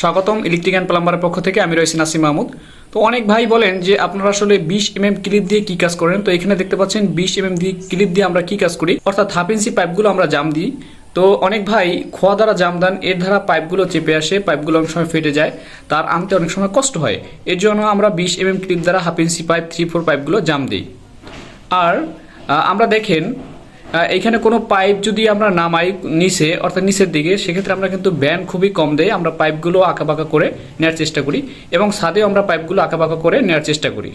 স্বাগতম electric and প্লাম্বারের পক্ষ থেকে, আমি রয়েছি নাসিম মাহমুদ। তো অনেক ভাই বলেন যে, আপনারা আসলে বিশ এম এম ক্লিপ দিয়ে কী কাজ করেন? তো এখানে দেখতে পাচ্ছেন বিশ এম এম দিয়ে ক্লিপ দিয়ে আমরা কী কাজ করি? অর্থাৎ হাফ ইঞ্চি পাইপগুলো আমরা জাম দিই। তো অনেক ভাই খোয়া দ্বারা জাম দেন, এর দ্বারা পাইপগুলো চেপে আসে, পাইপগুলো অনেক সময় ফেটে যায়, তার আনতে অনেক সময় কষ্ট হয়। এর জন্য আমরা বিশ এম এম ক্লিপ দ্বারা half inch pipe three four পাইপগুলো জাম দিই। আর আমরা দেখেন এখানে কোনো পাইপ যদি আমরা নামাই নিচে, অর্থাৎ নিচের দিকে, সেক্ষেত্রে আমরা কিন্তু ব্যান খুবই কম দেয় আমরা পাইপগুলো আঁকাবাঁকা করে নেওয়ার চেষ্টা করি এবং ছাদেও আমরা পাইপগুলো আঁকাবাঁকা করে নেওয়ার চেষ্টা করি।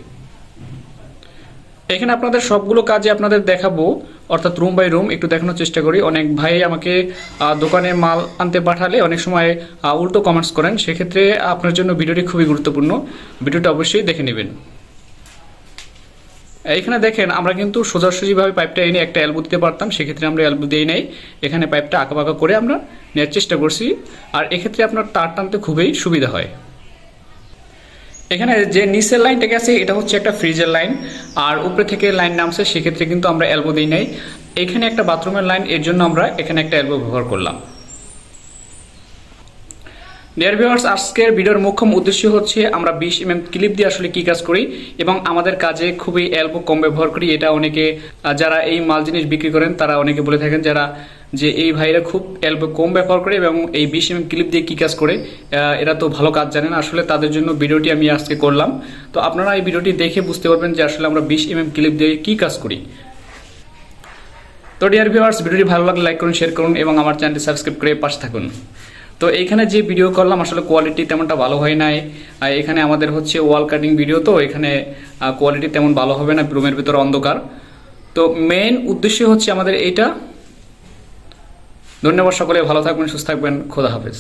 এখানে আপনাদের সবগুলো কাজে আপনাদের দেখাবো, অর্থাৎ রুম বাই রুম একটু দেখানোর চেষ্টা করি। অনেক ভাই আমাকে দোকানে মাল আনতে পাঠালে অনেক সময় উল্টো কমেন্টস করেন। সেক্ষেত্রে আপনার জন্য ভিডিওটি খুবই গুরুত্বপূর্ণ। ভিডিওটা অবশ্যই দেখে নেবেন। এইখানে দেখেন, আমরা কিন্তু সোজাসুজিভাবে পাইপটা এনে একটা এলবো দিতে পারতাম, সেক্ষেত্রে আমরা এলবো দিয়ে নেই। এখানে পাইপটা আঁকাবাঁকা করে আমরা নেওয়ার চেষ্টা করছি, আর এক্ষেত্রে আপনার তার টানতে খুবই সুবিধা হয়। এখানে যে নিচের লাইনটা গেছে এটা হচ্ছে একটা ফ্রিজের লাইন আর উপরে থেকে লাইন নামছে, সেক্ষেত্রে কিন্তু আমরা এলবো দিই নাই। এখানে একটা বাথরুমের লাইন এর জন্য আমরা এখানে একটা এলবো ব্যবহার করলাম। ডিয়ার ভিউয়ার্স আজকের ভিডিওর মুখ্যম উদ্দেশ্য হচ্ছে আমরা বিশ এম এম ক্লিপ দিয়ে আসলে কি কাজ করি এবং আমাদের কাজে খুবই অল্প কম ব্যবহার করি। এটা অনেকে যারা এই মাল জিনিস বিক্রি করেন, তারা অনেকে বলে থাকেন যারা, যে এই ভাইরা খুব অল্প কম ব্যবহার করে এবং এই বিশ এম ক্লিপ দিয়ে কি কাজ করে এরা তো ভালো কাজ জানেন। আসলে তাদের জন্য ভিডিওটি আমি আজকে করলাম। তো আপনারা এই ভিডিওটি দেখে বুঝতে পারবেন যে আসলে আমরা বিশ এম ক্লিপ দিয়ে কি কাজ করি। তো ডিয়ার ভিউয়ার্স ভিডিওটি ভালো লাগলে লাইক করুন শেয়ার করুন এবং আমার চ্যানেলটি সাবস্ক্রাইব করে পাশে থাকুন। তো এখানে যে ভিডিও করলাম, আসলে কোয়ালিটি তেমনটা ভালো হয় নাই। এখানে আমাদের হচ্ছে ওয়াল কাটিং ভিডিও তো এখানে কোয়ালিটি তেমন ভালো হবে না, রুমের ভিতরে অন্ধকার। তো মেন উদ্দেশ্য হচ্ছে আমাদের এইটা। ধন্যবাদ সকলে, ভালো থাকবেন, সুস্থ থাকবেন, খোদা হাফেজ।